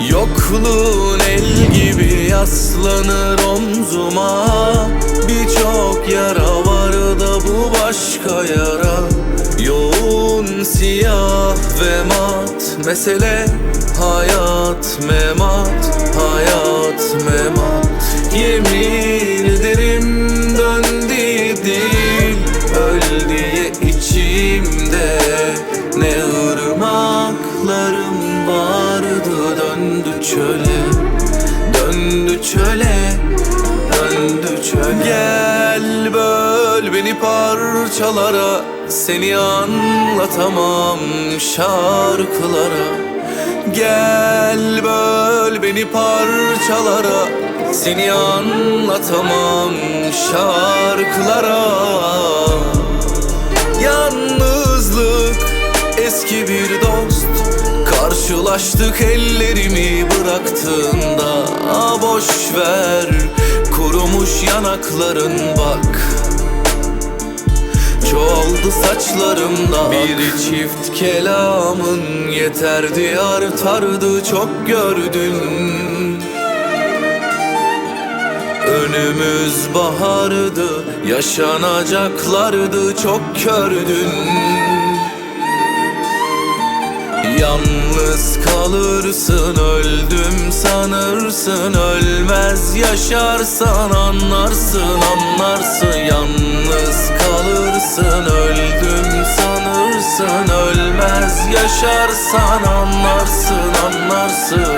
Yokluğun el gibi yaslanır omzuma. Birçok yara var da bu başka yara. Yoğun siyah ve mat Mesele. Hayat memat Hayat memat. Yemin ederim dön diye değil. Öl diye içimde Ne ırmaklarım vardı Döndü çöle. Döndü çöle Döndü çöle. Gel böl beni parçalara. Seni anlatamam şarkılara. Gel böl beni parçalara. Seni anlatamam şarkılara. Yalnızlık eski bir Karşılaştık ellerimi bıraktığında Aa, Boş ver kurumuş yanakların bak. Çoğaldı saçlarımda Bir çift kelamın yeterdi artardı çok gördün. Önümüz bahardı Yaşanacaklardı çok kördün Yalnız kalırsın öldüm sanırsın Ölmez yaşarsan anlarsın anlarsın. Yalnız kalırsın öldüm sanırsın Ölmez yaşarsan anlarsın anlarsın